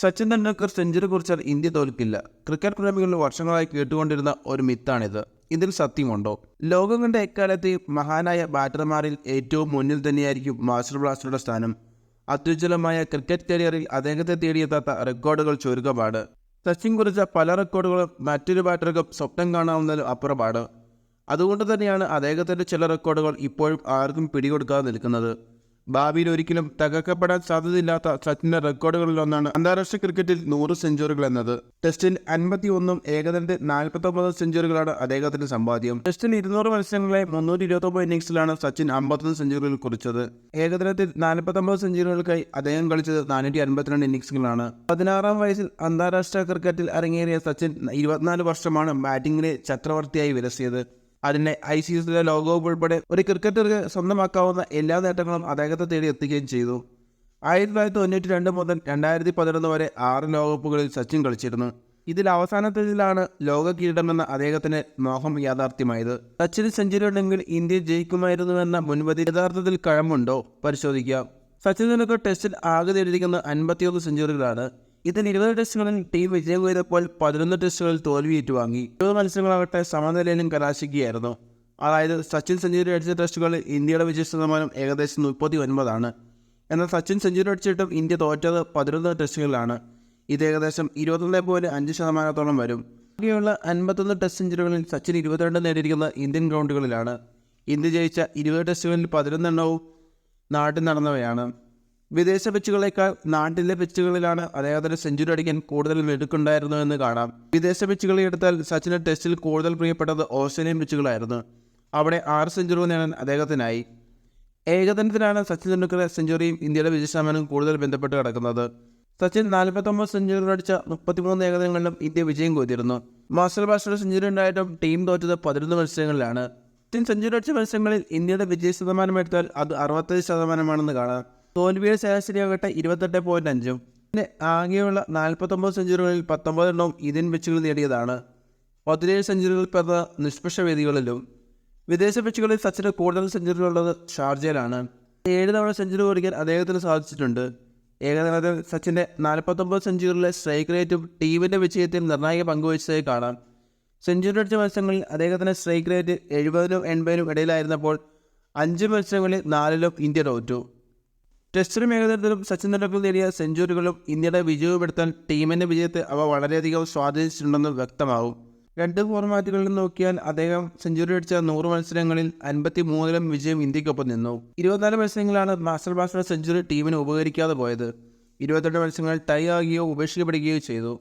Sachin Tendulkar century കുറിച്ചാൽ India തോൽക്കില്ല. Cricket പ്രേമികൾ വർഷങ്ങളായി കേട്ടുകൊണ്ടിരുന്ന ഒരു മിത്താണിത്. ഇതിൽ സത്യമുണ്ടോ? ലോകം കണ്ട എക്കാലത്തെയും മഹാനായ ബാറ്റർമാരിൽ ഏറ്റവും മുന്നിൽ തന്നെയായിരിക്കും മാസ്റ്റർ ബ്ലാസ്റ്ററുടെ സ്ഥാനം. അത്യുജ്വലമായ ക്രിക്കറ്റ് കരിയറിൽ അദ്ദേഹത്തെ തേടിയെത്താത്ത റെക്കോർഡുകൾ ചുരുക്കമാണ്. സച്ചിൻ കുറിച്ച പല റെക്കോർഡുകളും മറ്റൊരു ബാറ്റർക്കും സ്വപ്നം കാണാവുന്നതിലും അപ്പുറമാണ്. അതുകൊണ്ട് തന്നെയാണ് അദ്ദേഹത്തിന്റെ ചില റെക്കോർഡുകൾ ഇപ്പോഴും ആർക്കും പിടികൊടുക്കാതെ നിൽക്കുന്നത്. ഭാവിയിൽ ഒരിക്കലും തകർക്കപ്പെടാൻ സാധ്യതയില്ലാത്ത സച്ചിന്റെ റെക്കോർഡുകളിലൊന്നാണ് അന്താരാഷ്ട്ര ക്രിക്കറ്റിൽ നൂറ് സെഞ്ചുറികൾ എന്നത് ടെസ്റ്റിൽ അൻപത്തി ഒന്നും ഏകദിനത്തിൽ നാൽപ്പത്തി ഒമ്പത് സെഞ്ചുറികളാണ് അദ്ദേഹത്തിന്റെ സമ്പാദ്യം. ടെസ്റ്റിൽ ഇരുന്നൂറ് മത്സരങ്ങളെ മുന്നൂറ്റി ഇരുപത്തി ഒമ്പത് ഇന്നിംഗ്സിലാണ് സച്ചിൻ അമ്പത്തൊന്ന് സെഞ്ചുറികൾ കുറിച്ചത്. ഏകദിനത്തിൽ നാൽപ്പത്തി ഒമ്പത് സെഞ്ചുറികൾക്കായി അദ്ദേഹം കളിച്ചത് നാനൂറ്റി അൻപത്തിരണ്ട് ഇന്നിംഗ്സുകളാണ്. പതിനാറാം വയസ്സിൽ അന്താരാഷ്ട്ര ക്രിക്കറ്റിൽ അരങ്ങേറിയ സച്ചിൻ ഇരുപത്തിനാല് വർഷമാണ് ബാറ്റിംഗിലെ ചക്രവർത്തിയായി വിലസിയത് അതിനെ ഐ സി എസിലെ ലോകകപ്പ് ഉൾപ്പെടെ ഒരു ക്രിക്കറ്റർക്ക് സ്വന്തമാക്കാവുന്ന എല്ലാ നേട്ടങ്ങളും അദ്ദേഹത്തെ തേടി എത്തുകയും ചെയ്തു. ആയിരത്തി തൊള്ളായിരത്തി തൊണ്ണൂറ്റി രണ്ട് മുതൽ രണ്ടായിരത്തി പതിനൊന്ന് വരെ ആറ് ലോകകപ്പുകളിൽ സച്ചിൻ കളിച്ചിരുന്നു. ഇതിൽ അവസാനത്തേതിലാണ് ലോക കിരീടമെന്ന അദ്ദേഹത്തിന് മോഹം യാഥാർത്ഥ്യമായത്. സച്ചിന് സെഞ്ചുറി ഉണ്ടെങ്കിൽ ഇന്ത്യ ജയിക്കുമായിരുന്നുവെന്ന മുൻപതി യഥാർത്ഥത്തിൽ കഴമുണ്ടോ പരിശോധിക്കാം. സച്ചിൻ ടെസ്റ്റിൽ ആകെ നേടിയിരിക്കുന്ന അൻപത്തിയൊന്ന് സെഞ്ചുറികളാണ് ഇതിൽ ഇരുപത് ടെസ്റ്റുകളിൽ ടീം വിജയം ചെയ്തപ്പോൾ പതിനൊന്ന് ടെസ്റ്റുകളിൽ തോൽവി ഏറ്റുവാങ്ങി ഇരുപത് മത്സരങ്ങളാവട്ടെ സമനിലയിലും കലാശിക്കുകയായിരുന്നു. അതായത് സച്ചിൻ സെഞ്ചുറി അടിച്ച ടെസ്റ്റുകളിൽ ഇന്ത്യയുടെ വിജയ ശതമാനം ഏകദേശം മുപ്പത്തി ഒൻപതാണ് എന്നാൽ സച്ചിൻ സെഞ്ചുറി അടിച്ചിട്ടും ഇന്ത്യ തോറ്റത് പതിനൊന്ന് ടെസ്റ്റുകളിലാണ്. ഇത് ഏകദേശം ഇരുപത്തൊന്ന് പോയിന്റ് അഞ്ച് ശതമാനത്തോളം വരും. ബാക്കിയുള്ള അൻപത്തൊന്ന് ടെസ്റ്റ് സെഞ്ചുറികളിൽ സച്ചിൻ ഇരുപത്തിരണ്ട് നേടിയിരിക്കുന്നത് ഇന്ത്യൻ ഗ്രൗണ്ടുകളിലാണ് ഇന്ത്യ ജയിച്ച ഇരുപത് ടെസ്റ്റുകളിൽ പതിനൊന്നെണ്ണവും നാട്ടിൽ നടന്നവയാണ്. വിദേശ പിച്ചുകളേക്കാൾ നാട്ടിലെ പിച്ചുകളിലാണ് അദ്ദേഹത്തിന് സെഞ്ചുറി അടിക്കാൻ കൂടുതൽ മെടുക്കുണ്ടായിരുന്നു എന്ന് കാണാം. വിദേശ പിച്ചുകളെ എടുത്താൽ സച്ചിന് ടെസ്റ്റിൽ കൂടുതൽ പ്രിയപ്പെട്ടത് ഓസ്ട്രേലിയൻ പിച്ചുകളായിരുന്നു. അവിടെ ആറ് സെഞ്ചുറി നേടാൻ അദ്ദേഹത്തിനായി. ഏകദിനത്തിലാണ് സച്ചിൻ തെണ്ടുക്കറെ സെഞ്ചുറിയും ഇന്ത്യയുടെ വിജയശതമാനവും കൂടുതൽ ബന്ധപ്പെട്ട് കിടക്കുന്നത്. സച്ചിൻ നാൽപ്പത്തൊമ്പത് സെഞ്ചുറി അടിച്ച മുപ്പത്തിമൂന്ന് ഏകദിനങ്ങളിലും ഇന്ത്യ വിജയം കൊയ്തിരുന്നു മാസ്റ്റർ ബാസ്റ്റർ സെഞ്ചുറി ഉണ്ടായിട്ടും ടീം തോറ്റത് പതിനൊന്ന് മത്സരങ്ങളിലാണ്. സച്ചിൻ സെഞ്ചുറി അടിച്ച മത്സരങ്ങളിൽ ഇന്ത്യയുടെ വിജയ ശതമാനം എടുത്താൽ അത് അറുപത്തേഴ് ശതമാനമാണെന്ന് കാണാം. തോൽവിയുടെ ശരാശരിയാകട്ടെ ഇരുപത്തെട്ട് പോയിന്റ് അഞ്ചും. പിന്നെ ആകെയുള്ള നാൽപ്പത്തൊമ്പത് സെഞ്ചുറികളിൽ പത്തൊമ്പതെണ്ണവും ഇന്ത്യൻ പിച്ചുകൾ നേടിയതാണ്. പതിനേഴ് സെഞ്ചുറികൾ പിറന്ന നിഷ്പക്ഷ വേദികളിലും വിദേശ പിച്ചുകളിൽ സച്ചിന് കൂടുതൽ സെഞ്ചുറികളുള്ളത് ഷാർജയിലാണ്. ഏഴ് തവണ സെഞ്ചുറി കുറിക്കാൻ അദ്ദേഹത്തിന് സാധിച്ചിട്ടുണ്ട്. ഏകദിനത്തിൽ സച്ചിന്റെ നാൽപ്പത്തൊമ്പത് സെഞ്ചുറിയിലെ സ്ട്രൈക്ക് റേറ്റും ടീമിന്റെ വിജയത്തിൽ നിർണായക പങ്കുവച്ചതായി കാണാം. സെഞ്ചുറി അടിച്ച മത്സരങ്ങളിൽ അദ്ദേഹത്തിന്റെ സ്ട്രൈക്ക് റേറ്റ് എഴുപതിനും എൺപതിനും ഇടയിലായിരുന്നപ്പോൾ അഞ്ച് മത്സരങ്ങളിൽ നാലിലും ഇന്ത്യ തോറ്റു. ടെസ്റ്റിലും ഏകദിനത്തിലും സച്ചിൻ തെണ്ടുൽക്കർ നേടിയ സെഞ്ചുറികളും ഇന്ത്യയുടെ വിജയപ്പെടുത്താൻ ടീമിന്റെ വിജയത്തെ അവ വളരെയധികം സ്വാധീനിച്ചിട്ടുണ്ടെന്ന് വ്യക്തമാകും. രണ്ട് ഫോർമാറ്റുകളിൽ നോക്കിയാൽ അദ്ദേഹം സെഞ്ചുറി അടിച്ച നൂറ് മത്സരങ്ങളിൽ അൻപത്തി മൂന്നിലും വിജയം ഇന്ത്യക്കൊപ്പം നിന്നു. ഇരുപത്തിനാല് മത്സരങ്ങളാണ് മാസ്റ്റർ ബ്ലാസ്റ്റർ സെഞ്ചുറി ടീമിന് ഉപകരിക്കാതെ പോയത്. ഇരുപത്തെട്ട് മത്സരങ്ങൾ ടൈ ആകുകയോ ഉപേക്ഷിക്കപ്പെടുകയോ ചെയ്തു.